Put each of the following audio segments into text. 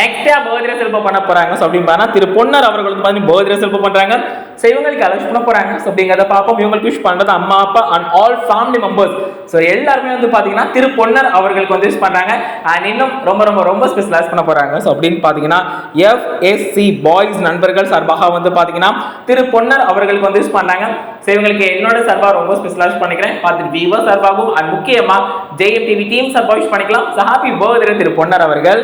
நெக்ஸ்டா போதிர செல்ப பண்ண போறாங்க. ஸோ அப்படின்னு பார்த்தா திரு பொன்னர் அவர்கள் வந்து பார்த்தீங்கன்னா போதிர செல்ப பண்றாங்க. ஸோ இவங்களுக்கு அலோஸ் பண்ண போறாங்க. ஸோ அப்படிங்கிறத பார்ப்போம். இவங்களுக்கு விஷ் பண்றது அம்மா அப்பா and all family members so எல்லாருமே வந்து பார்த்தீங்கன்னா திரு பொன்னர் அவர்களுக்கு வந்து விஷ் பண்றாங்க. அண்ட் இன்னும் ரொம்ப ரொம்ப ரொம்ப ஸ்பெஷலைஸ் பண்ண போறாங்க. ஸோ அப்படின்னு பார்த்தீங்கன்னா எஃப்எஸ்சி பாய்ஸ் நண்பர்கள் சார்பாக வந்து பார்த்தீங்கன்னா திரு பொன்னர் அவர்களுக்கு வந்து விஷ் பண்றாங்க. ஸோ இவங்களுக்கு என்னோட சார்பாக ரொம்ப ஸ்பெஷலைஸ் பண்ணிக்கிறேன். பார்த்துட்டு விவோ சார்பாகவும் அண்ட் முக்கியமாக ஜெயம் டிவி டீம் சார்பாக விஷ் பண்ணிக்கலாம். So happy birthday Thiru Ponnar அவர்கள்.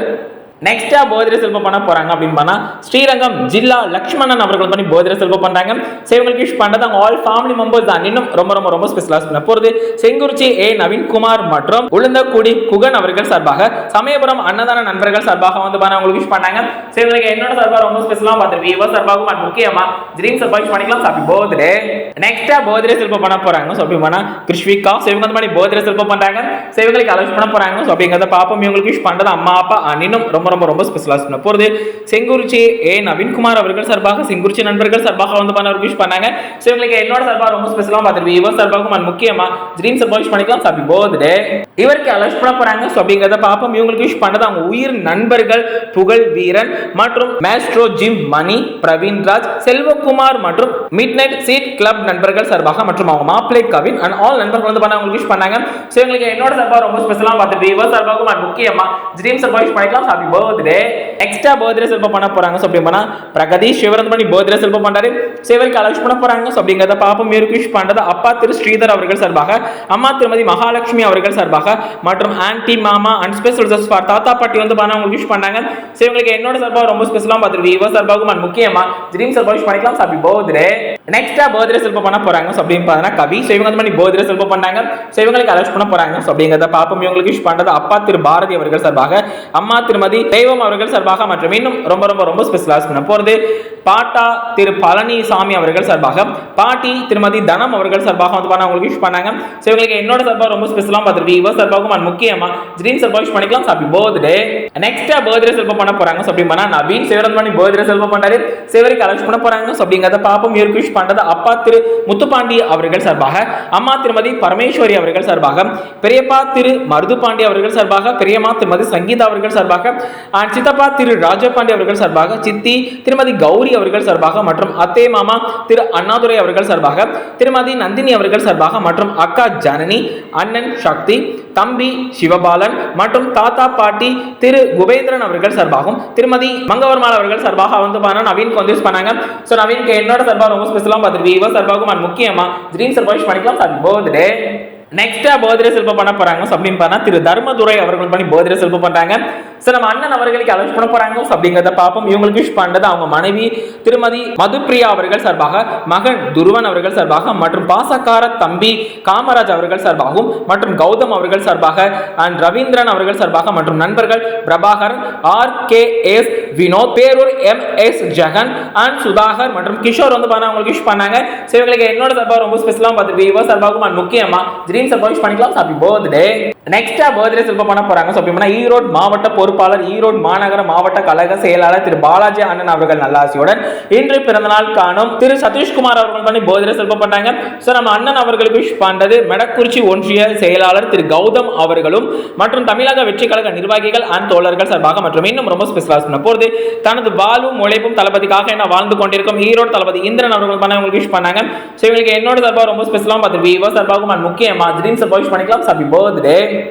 நெக்ஸ்டா போதிர செல்வம் பண்ண போறாங்க அப்படின்னு பண்ணா ஸ்ரீரங்கம் ஜில்லா லக்ஷ்மணன் அவர்கள் பண்ணி போதிர செல்வம் பண்றாங்க. ஸோ யூஸ் பண்ணுறது பண்றது அவங்க ஆல் ஃபேமிலி மெம்பர்ஸ் தான். இன்னும் ரொம்ப ரொம்ப ரொம்ப ஸ்பெஷலாக பண்ண போறது. செங்குறிச்சி ஏ. நவீன்குமார் மற்றும் உளுந்தக்குடி குகன் அவர்கள் சார்பாக சமயபுரம் அன்னதான நண்பர்கள் சார்பாக வந்து பண்ண அவங்களுக்கு விஷ் பண்ணாங்க. சேவங்களுக்கு என்னோட சார்பாக ரொம்ப ஸ்பெஷலாக பார்த்து விவோ சார்பாகவும் and முக்கியமா ட்ரீம் சார்பாக விஷ் பண்ணிக்கலாம் சாப்பி போதிரே நெக்ஸ்டா போதிர செல்வம் பண்ண போறாங்க. ஸோ அப்படி பண்ணா கிருஷ்விகா சேவங்க வந்து பண்ணி போதிர செல்வம் பண்றாங்க. சேவங்களுக்கு இவங்களுக்கு அலோஸ் பண்ண போறாங்க. ஸோ அப்படிங்கிறத பார்ப்போம் இவங்களுக்கு விஷ் பண்றது அம்மா அப்பா இன்னும் ரொம்ப ரொம்ப ரொம்ப ஸ்பெஷலாக பண்ண போகிறது செங்குறிச்சி ஏ நவீன்குமார் அவர்கள் சார்பாக செங்குறிச்சி நண்பர்கள் சார்பாக வந்து பண்ண விஷ் பண்ணாங்க. ஸோ இவங்களுக்கு என்னோட சார்பாக ரொம்ப ஸ்பெஷலாக பார்த்துருவி இவன் சார்பாகவும் and முக்கியமா ட்ரீம் சார்பாக விஷ் பண்ணிக்கலாம். ஹாப்பி பர்த்டே இவருக்கு அலோஸ் பண்ண போறாங்க. ஸோ அப்படிங்கிறத பார்ப்போம். இவங்களுக்கு விஷ் பண்ணது அவங்க உயிர் நண்பர்கள் புகழ் வீரன் மற்றும் மேஸ்ட்ரோ ஜிம் மணி பிரவீன் ராஜ் செல்வகுமார் மற்றும் மிட் நைட் சீட் கிளப் நண்பர்கள் சார்பாக மற்றும் அவங்க மாப்பிளை கவின் அண்ட் ஆல் நண்பர்கள் வந்து பண்ண அவங்களுக்கு விஷ் பண்ணாங்க. ஸோ எங்களுக்கு என்னோட சார்பாக ரொம்ப ஸ்பெஷலாக பார்த்துட்டு இவர் சார்பாகவும் and முக்கியமா ட்ரீம் சார்பாக விஷ் பண்ணிக்கலாம். ஹாப்பி பர்த்டே எக்ஸ்ட்ரா பர்த்டே செல்பம் பண்ண போறாங்க. ஸோ அப்படி பண்ணா பிரகதீஷ் சிவரந்த் பண்ணி பர்த்டே செல்பம் பண்ணாரு ஸோ இவருக்கு அலோஸ் பண்ண போறாங்க. ஸோ அப்படிங்கிறத பாப்போம் இவருக்கு விஷ் பண்ணது அப்பா திரு ஸ்ரீதர் அவர்கள் சார்பாக அம்மா திருமதி மகாலட்சுமி அவர்கள் சார்பாக. மற்றும் ஆன்டி மாமா அண்ட் ஸ்பெஷல் ஃபார் தாத்தா பாட்டி வந்து பண்ண உங்களுக்கு விஷ் பண்ணாங்க சரி உங்களுக்கு என்னோட சார்பாக ரொம்ப ஸ்பெஷலாக பார்த்துருக்கு இவ சார்பாகவும் அண்ட் முக்கியமாக ட்ரீம் சார்பாக விஷ் பண்ணிக்கலாம். சாப்பி பர்த்டே நெக்ஸ்டா பர்த்டே செல்பம் பண்ண போகிறாங்க ஸோ அப்படின்னு பார்த்தீங்கன்னா கவி. ஸோ இவங்க வந்து பண்ணி பர்த்டே செல்பம் பண்ணாங்க ஸோ இவங்களுக்கு அலோஸ் பண்ண போகிறாங்க ஸோ அப்படிங்கிறத பாப்போம் இவங்களுக்கு விஷ் பண்ணுறது அப்பா திரு பாரதி அவர்கள் சார்பாக அம்மா திருமதி தெய்வம் அவர்கள் சார்பாக மற்றும் இன்னும் ரொம்ப ரொம்ப ரொம்ப ஸ்பெஷலாக பண்ண போகிறது பாட்டா திரு பழனிசாமி அவர்கள் சார்பாக பாட்டி திருமதி தனம் அவர்கள் சார்பாக வந்து பண்ண அவங்களுக்கு விஷ் பண்ணாங்க ஸோ இவங்களுக்கு என்னோட சார்பாக ரொம்ப ஸ்பெஷலாக பார்த்துருக்கு இவ சார்பாகவும் and முக்கியமா ட்ரீம் சார்பாக விஷ் பண்ணிக்கலாம் ஹாப்பி பர்த்டே நெக்ஸ்டா பர்த்டே செல்ஃபோ பண்ண போறாங்க ஸோ அப்படி நவீன் சிவரன் பண்ணி பர்த்டே செல்ஃபோ பண்ணாரு சிவருக்கு அலோஸ் பண்ண போறாங்க ஸோ அப்படிங்கிறத பாப்போம். இவருக்கு விஷ் பண்றது அப்பா திரு முத்துப்பாண்டி அவர்கள் சார்பாக அம்மா திருமதி பரமேஸ்வரி அவர்கள் சார்பாக பெரியப்பா திரு மருதுபாண்டி அவர்கள் சார்பாக பெரியம்மா திருமதி சங்கீதா அவர்கள் சார்பாக and சித்தப்பா திரு ராஜபாண்டி அவர்கள் சார்பாக சித்தி திருமதி கௌரி அவர்கள் சார்பாக மற்றும் அத்தே மாமா திரு அண்ணாதுரை அவர்கள் சார்பாக திருமதி நந்தினி அவர்கள் சார்பாக மற்றும் அக்கா ஜனனி அண்ணன் சக்தி தம்பி சிவபாலன் மற்றும் தாத்தா பாட்டி திரு குபேந்திரன் அவர்கள் சார்பாகவும் திருமதி மங்கவர்மால் அவர்கள் சார்பாக வந்து நவீன்கு வந்து யூஸ் பண்ணாங்க ஸோ நவீனுக்கு என்னோட சார்பாக ரொம்ப ஸ்பெஷலாக பார்த்துருக்கு இவர் சார்பாகவும் and முக்கியமா ட்ரீம் சார்பாக பண்ணிக்கலாம். சார் பர்த்டே நெக்ஸ்டா பர்த்டே செல்பம் பண்ண போறாங்க. அப்படின்னு பார்த்தா திரு தர்மதுரை அவர்கள் பண்ணி பர்த்டே செல்பம் பண்றாங்க. ஸோ நம்ம அண்ணன் அவர்களுக்கு அலோஸ் பண்ண போறாங்க. அப்படிங்கிறத பார்ப்போம். இவங்களுக்கு விஷ் பண்ணது அவங்க மனைவி திருமதி மதுப்பிரியா அவர்கள் சார்பாக மகன் துருவன் அவர்கள் சார்பாக மற்றும் பாசக்கார தம்பி காமராஜ் அவர்கள் சார்பாகவும் மற்றும் கௌதம் அவர்கள் சார்பாக அண்ட் ரவீந்திரன் அவர்கள் சார்பாக மற்றும் நண்பர்கள் Prabhakar R K S Vinoth Perur M S Jegan and Sudhakar மற்றும் கிஷோர் வந்து பார்த்தா அவங்களுக்கு விஷ் பண்ணாங்க. ஸோ இவங்களுக்கு என்னோட சார்பாக ரொம்ப ஸ்பெஷலாக பார்த்து இவர் சார்பாகவும் அண்ட் முக்கியமா ட்ரீம் சார்பாக விஷ் பண்ணிக்கலாம். ஹாப்பி பர்த்டே நெக்ஸ்டா பர்த்டே செல்பம் பண்ண போறாங்க. ஸோ அப்படின்னா ஈரோடு மாவட்ட பொறுப்பாளர் ஈரோடு மாநகர மாவட்ட கழக செயலாளர் திரு பாலாஜி அண்ணன் அவர்கள் நல்லாசியுடன் இன்று பிறந்தநாள் காணும் திரு சதீஷ்குமார் அவர்கள் பண்ணி பர்த்டே செல்பம் பண்ணாங்க. ஸோ நம்ம அண்ணன் அவர்களுக்கு விஷ் பண்றது மெடக்குறிச்சி ஒன்றிய செயலாளர் திரு கௌதம் அவர்களும் மற்றும் தமிழக வெற்றி கழக நிர்வாகிகள் அண்ட் தோழர்கள் சார்பாக மற்றும் இன்னும் ரொம்ப ஸ்பெஷலாக சொன்ன போறது தனது வாழ்வும் உழைப்பும் தளபதிக்காக என்ன வாழ்ந்து கொண்டிருக்கும் ஈரோடு தளபதி இந்திரன் அவர்கள் பண்ண உங்களுக்கு விஷ் பண்ணாங்க. ஸோ இவங்களுக்கு என்னோட சார்பாக ரொம்ப ஸ்பெஷலாக பார்த்து விவோ சார்பாகவும் and முக்கியமா ட்ரீம் சார்பாக விஷ் பண்ணிக்கலாம். சாப்பி பர்த்டே